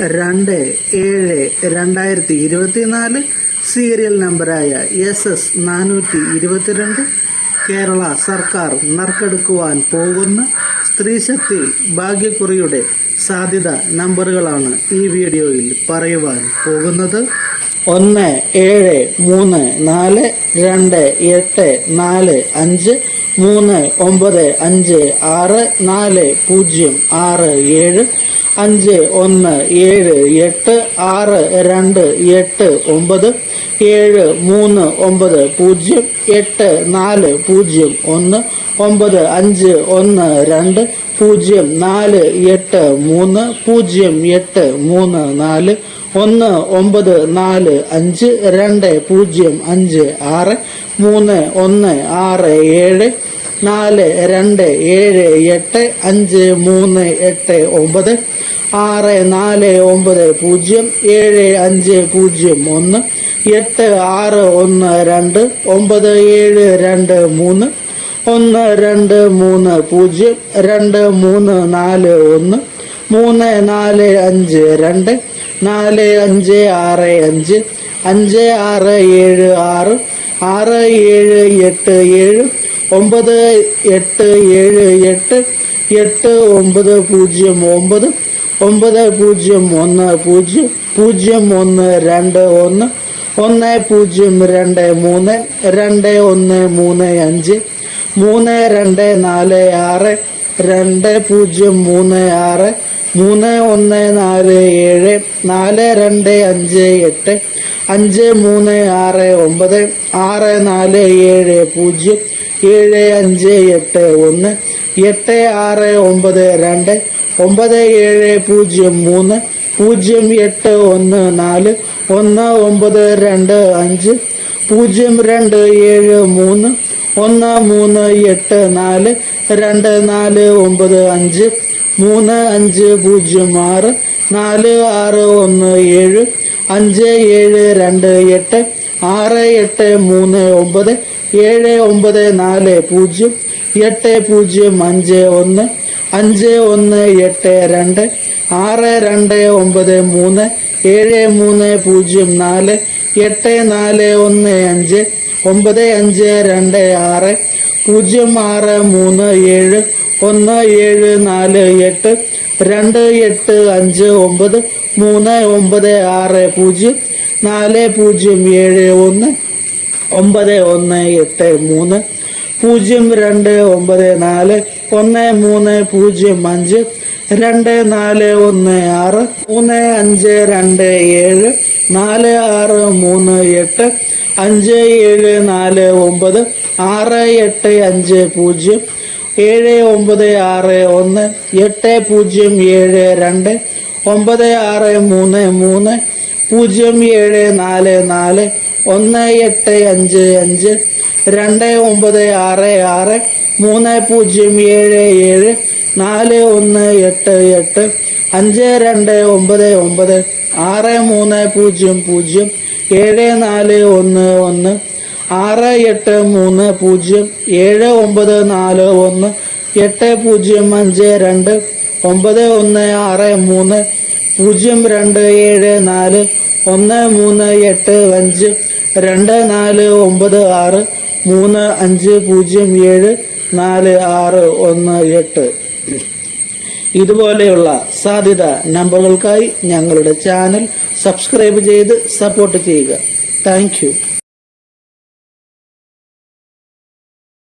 രണ്ട് ഏഴ് രണ്ടായിരത്തി ഇരുപത്തിനാല് സീരിയൽ നമ്പറായ എസ് എസ് നാനൂറ്റി ഇരുപത്തിരണ്ട് കേരള സർക്കാർ നറുക്കെടുക്കുവാൻ പോകുന്ന സ്ത്രീശക്തി ഭാഗ്യക്കുറിയുടെ സാധ്യത നമ്പറുകളാണ് ഈ വീഡിയോയിൽ പറയുവാൻ പോകുന്നത്. ഒന്ന് ഏഴ് മൂന്ന് നാല് രണ്ട് എട്ട് നാല് അഞ്ച് മൂന്ന് ഒമ്പത് അഞ്ച് ആറ് നാല് പൂജ്യം ആറ് ഏഴ് അഞ്ച് ഒന്ന് ഏഴ് എട്ട് ആറ് രണ്ട് എട്ട് ഒമ്പത് ഏഴ് മൂന്ന് ഒമ്പത് പൂജ്യം എട്ട് നാല് പൂജ്യം ഒന്ന് ഒമ്പത് അഞ്ച് ഒന്ന് രണ്ട് പൂജ്യം നാല് എട്ട് മൂന്ന് പൂജ്യം എട്ട് മൂന്ന് നാല് ഒന്ന് ഒമ്പത് നാല് അഞ്ച് രണ്ട് പൂജ്യം അഞ്ച് ആറ് മൂന്ന് ഒന്ന് ആറ് ഏഴ് നാല് രണ്ട് ഏഴ് എട്ട് അഞ്ച് മൂന്ന് എട്ട് ഒമ്പത് ആറ് നാല് ഒമ്പത് പൂജ്യം ഏഴ് അഞ്ച് പൂജ്യം ഒന്ന് എട്ട് ആറ് ഒന്ന് രണ്ട് ഒമ്പത് ഏഴ് രണ്ട് മൂന്ന് ഒന്ന് രണ്ട് മൂന്ന് പൂജ്യം രണ്ട് മൂന്ന് നാല് ഒന്ന് മൂന്ന് നാല് അഞ്ച് രണ്ട് നാല് അഞ്ച് ആറ് അഞ്ച് അഞ്ച് ആറ് ഏഴ് ആറ് ആറ് ഏഴ് എട്ട് ഏഴ് ഒമ്പത് എട്ട് ഏഴ് എട്ട് എട്ട് ഒമ്പത് പൂജ്യം ഒമ്പത് ഒമ്പത് പൂജ്യം ഒന്ന് പൂജ്യം പൂജ്യം ഒന്ന് രണ്ട് ഒന്ന് ഒന്ന് പൂജ്യം രണ്ട് മൂന്ന് രണ്ട് ഒന്ന് മൂന്ന് അഞ്ച് മൂന്ന് രണ്ട് നാല് ആറ് രണ്ട് പൂജ്യം മൂന്ന് ആറ് മൂന്ന് ഒന്ന് നാല് ഏഴ് നാല് രണ്ട് അഞ്ച് എട്ട് അഞ്ച് മൂന്ന് ആറ് ഒമ്പത് ആറ് നാല് ഏഴ് പൂജ്യം ഏഴ് അഞ്ച് എട്ട് ഒന്ന് എട്ട് ആറ് ഒമ്പത് രണ്ട് ഒമ്പത് ഏഴ് പൂജ്യം മൂന്ന് പൂജ്യം എട്ട് ഒന്ന് നാല് ഒന്ന് ഒമ്പത് രണ്ട് അഞ്ച് പൂജ്യം രണ്ട് ഏഴ് മൂന്ന് ഒന്ന് മൂന്ന് എട്ട് നാല് രണ്ട് നാല് ഒമ്പത് അഞ്ച് മൂന്ന് അഞ്ച് പൂജ്യം ആറ് നാല് ആറ് ഒന്ന് ഏഴ് അഞ്ച് ഏഴ് രണ്ട് എട്ട് ആറ് എട്ട് മൂന്ന് ഒമ്പത് ഏഴ് ഒമ്പത് നാല് പൂജ്യം എട്ട് പൂജ്യം അഞ്ച് ഒന്ന് അഞ്ച് ഒന്ന് എട്ട് രണ്ട് ആറ് രണ്ട് ഒമ്പത് മൂന്ന് ഏഴ് മൂന്ന് പൂജ്യം നാല് എട്ട് നാല് ഒന്ന് അഞ്ച് ഒമ്പത് അഞ്ച് രണ്ട് ആറ് പൂജ്യം ആറ് മൂന്ന് ഏഴ് ഒന്ന് ഏഴ് നാല് എട്ട് രണ്ട് എട്ട് അഞ്ച് ഒമ്പത് മൂന്ന് ഒമ്പത് ആറ് പൂജ്യം നാല് പൂജ്യം ഏഴ് ഒന്ന് ഒമ്പത് ഒന്ന് എട്ട് മൂന്ന് പൂജ്യം രണ്ട് ഒമ്പത് നാല് ഒന്ന് മൂന്ന് പൂജ്യം അഞ്ച് രണ്ട് നാല് ഒന്ന് ആറ് മൂന്ന് അഞ്ച് രണ്ട് ഏഴ് നാല് ആറ് മൂന്ന് എട്ട് അഞ്ച് ഏഴ് നാല് ഒമ്പത് ആറ് എട്ട് അഞ്ച് പൂജ്യം ഏഴ് ഒമ്പത് ആറ് ഒന്ന് എട്ട് പൂജ്യം ഏഴ് രണ്ട് ഒമ്പത് ആറ് മൂന്ന് മൂന്ന് പൂജ്യം ഏഴ് നാല് നാല് ഒന്ന് എട്ട് അഞ്ച് അഞ്ച് രണ്ട് ഒമ്പത് ആറ് ആറ് മൂന്ന് പൂജ്യം ഏഴ് ഏഴ് നാല് ഒന്ന് എട്ട് എട്ട് അഞ്ച് രണ്ട് ഒമ്പത് ഒമ്പത് ആറ് മൂന്ന് പൂജ്യം പൂജ്യം ഏഴ് നാല് ഒന്ന് ഒന്ന് ആറ് എട്ട് മൂന്ന് പൂജ്യം ഏഴ് ഒമ്പത് നാല് ഒന്ന് എട്ട് പൂജ്യം അഞ്ച് രണ്ട് ഒമ്പത് ഒന്ന് ആറ് മൂന്ന് പൂജ്യം രണ്ട് ഏഴ് നാല് ഒന്ന് മൂന്ന് എട്ട് അഞ്ച് രണ്ട് നാല് ഒമ്പത് ആറ് മൂന്ന് അഞ്ച് പൂജ്യം ഏഴ് നാല് ആറ് ഒന്ന് എട്ട്. ഇതുപോലെയുള്ള സാധ്യത നമ്പറുകൾക്കായി ഞങ്ങളുടെ ചാനൽ സബ്സ്ക്രൈബ് ചെയ്ത് സപ്പോർട്ട് ചെയ്യുക. താങ്ക്